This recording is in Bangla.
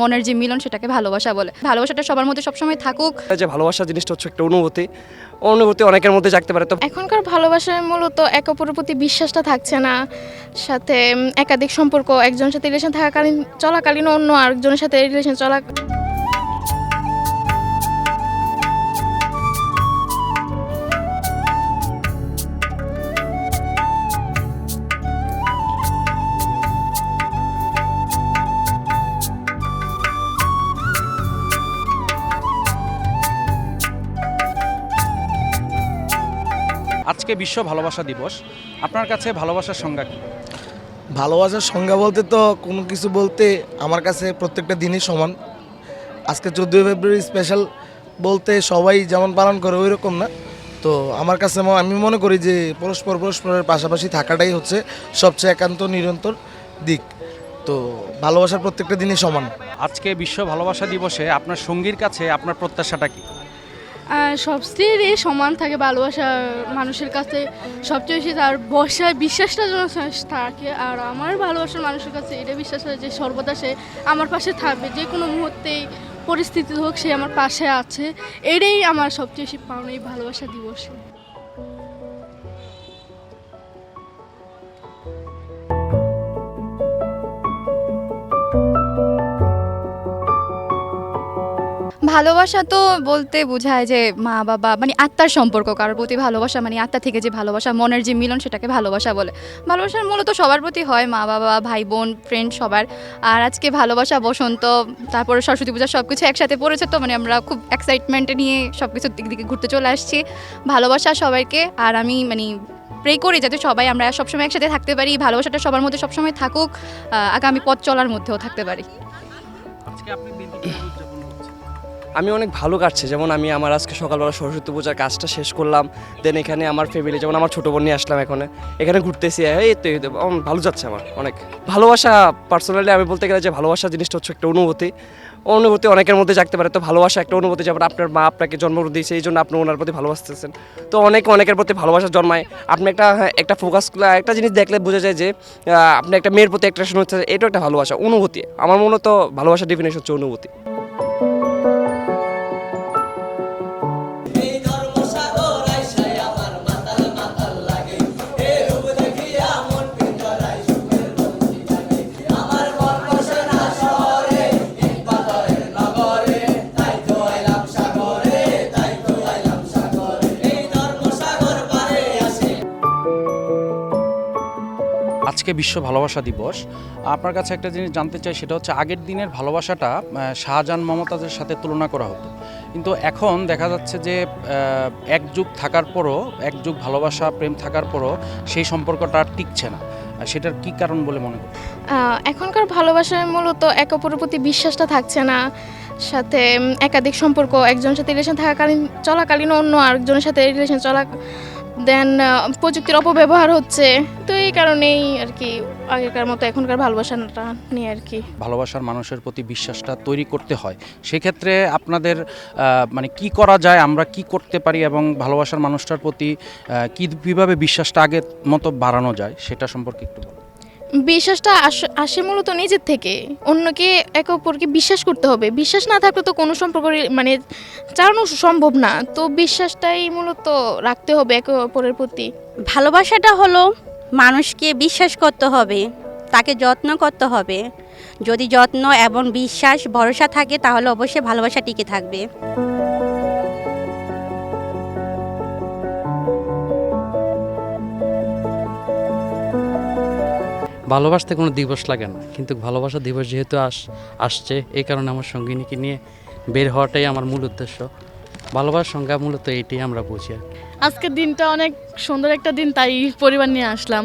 মনের যে মিলন সেটাকে ভালোবাসা বলে। ভালোবাসাটা সবার মধ্যে সবসময় থাকুক। যে ভালোবাসা জিনিসটা হচ্ছে একটা অনুভূতি। অনুভূতি অনেকের মধ্যে জাগতে পারে। তো এখনকার ভালোবাসায় মূলত এক অপরের প্রতি বিশ্বাসটা থাকছে না। সাথে একাধিক সম্পর্ক একজনের সাথে রিলেশন থাকাকালীন চলাকালীন অন্য আরেকজনের সাথে রিলেশন চলা আজকে বিশ্ব ভালোবাসা দিবস আপনার কাছে ভালোবাসার সংজ্ঞা কী? ভালোবাসার সংজ্ঞা বলতে তো কোনো কিছু বলতে আমার কাছে প্রত্যেকটা দিনই সমান। আজকে চোদ্দোই ফেব্রুয়ারি স্পেশাল বলতে সবাই যেমন পালন করে ওই রকম না। তো আমার কাছে আমি মনে করি যে পরস্পর পরস্পরের পাশাপাশি থাকাটাই হচ্ছে সবচেয়ে একান্ত নিরন্তর দিক। তো ভালোবাসার প্রত্যেকটা দিনই সমান। আজকে বিশ্ব ভালোবাসা দিবসে আপনার সঙ্গীর কাছে আপনার প্রত্যাশাটা কি? সব স্ত্রীরই সমান থাকে, ভালোবাসা মানুষের কাছে সবচেয়ে বেশি তার বসায় বিশ্বাসটা যেন থাকে। আর আমার ভালোবাসার মানুষের কাছে এটা বিশ্বাস হয় যে সর্বদা সে আমার পাশে থাকবে। যে কোনো মুহূর্তেই পরিস্থিতি হোক, সে আমার পাশে আছে। এটাই আমার সবচেয়ে বেশি পাওনা এই ভালোবাসা দিবসে। ভালোবাসা তো বলতে বোঝায় যে মা, বাবা মানে আত্মার সম্পর্ক, কারোর প্রতি ভালোবাসা মানে আত্মা থেকে যে ভালোবাসা, মনের যে মিলন সেটাকে ভালোবাসা বলে। ভালোবাসার মূলত সবার প্রতি হয় মা, বাবা, ভাই, বোন ফ্রেন্ড সবার। আর আজকে ভালোবাসা, বসন্ত, তারপরে সরস্বতী পূজা সব কিছু একসাথে পড়েছে তো মানে আমরা খুব এক্সাইটমেন্টে নিয়ে সব কিছুর দিক দিকে ঘুরতে চলে আসছি। ভালোবাসা সবাইকে, আর আমি মানে প্রে করি যাতে সবাই আমরা সবসময় একসাথে থাকতে পারি, ভালোবাসাটা সবার মধ্যে সবসময় থাকুক আগামী পথ চলার মধ্যেও থাকতে পারি। আজকে আপনি আমি অনেক ভালো কাটছে। যেমন আমি আমার আজকে সকালবেলা সরস্বতী পূজার কাজটা শেষ করলাম দেন এখানে আমার ফ্যামিলি যেমন আমার ছোটো বোন নিয়ে আসলাম এখানে। এখানে ঘুরতেছি এই তো ভালো যাচ্ছে আমার অনেক। ভালোবাসা পার্সোনালি আমি বলতে গেলে যে ভালোবাসা জিনিসটা হচ্ছে একটা অনুভূতি। অনুভূতি অনেকের মধ্যে জাগতে পারে তো ভালোবাসা একটা অনুভূতি যেমন আপনার মা আপনাকে জন্ম দিয়েছে এই জন্য আপনি ওনার প্রতি ভালোবাসতেছেন। তো অনেক অনেকের প্রতি ভালোবাসা জন্মায়। আপনি একটা হ্যাঁ, একটা ফোকাস একটা জিনিস দেখলে বোঝা যায় যে আপনি একটা মেয়ের প্রতি অ্যাট্রাকশন হচ্ছে এটাও একটা ভালোবাসা অনুভূতি। আমার মনে তো ভালোবাসা ডিফিনেশন হচ্ছে অনুভূতি। আজকে বিশ্ব ভালোবাসা দিবস। আপনার কাছে একটা জিনিস জানতে চাই, সেটা হচ্ছে আগের দিনের ভালোবাসাটা শাহজাহান মমতাজের সাথে তুলনা করা হতো। কিন্তু এখন দেখা যাচ্ছে যে এক যুগ থাকার পরও, এক যুগ ভালোবাসা, প্রেম থাকার পরও সেই সম্পর্কটা আর টিকছে না। সেটার কি কারণ বলে মনে করি এখনকার ভালোবাসায় মূলত এক অপরের প্রতি বিশ্বাসটা থাকছে না। সাথে একাধিক সম্পর্ক, একজনের সাথে রিলেশন থাকাকালীন চলাকালীন অন্য আরেকজনের সাথে রিলেশন চলা দেন প্রযুক্তির অপব্যবহার হচ্ছে। তো এই কারণেই আর কি আগেকার মতো এখনকার ভালোবাসাটা নিয়ে আর কি। ভালোবাসার মানুষের প্রতি বিশ্বাসটা তৈরি করতে হয়। সেক্ষেত্রে আপনাদের মানে কি করা যায়, আমরা কি করতে পারি এবং ভালোবাসার মানুষটার প্রতি কীভাবে বিশ্বাসটা আগের মতো বাড়ানো যায়, সেটা সম্পর্কে একটু বলুন। বিশ্বাসটা আস- মূলত নিজের থেকে। অন্যকে, একে অপরকে বিশ্বাস করতে হবে। বিশ্বাস না থাকলে তো কোনো সম্পর্ক মানে চালানো সম্ভব না। তো বিশ্বাসটাই মূলত রাখতে হবে একে অপরের প্রতি। ভালোবাসাটা হলো মানুষকে বিশ্বাস করতে হবে, তাকে যত্ন করতে হবে। যদি যত্ন এবং বিশ্বাস, ভরসা থাকে, তাহলে অবশ্যই ভালোবাসা টিকে থাকবে। ভালোবাসতে কোনো দিবস লাগে না। কিন্তু ভালোবাসা দিবস যেহেতু আস, আসছে, এই কারণে আমার সঙ্গিনীকে নিয়ে বের হওয়াটাই আমার মূল উদ্দেশ্য। ভালোবাসার সংজ্ঞা মূলত এইটাই আমরা বুঝি আজকের দিনটা অনেক সুন্দর একটা দিন, তাই পরিবার নিয়ে আসলাম।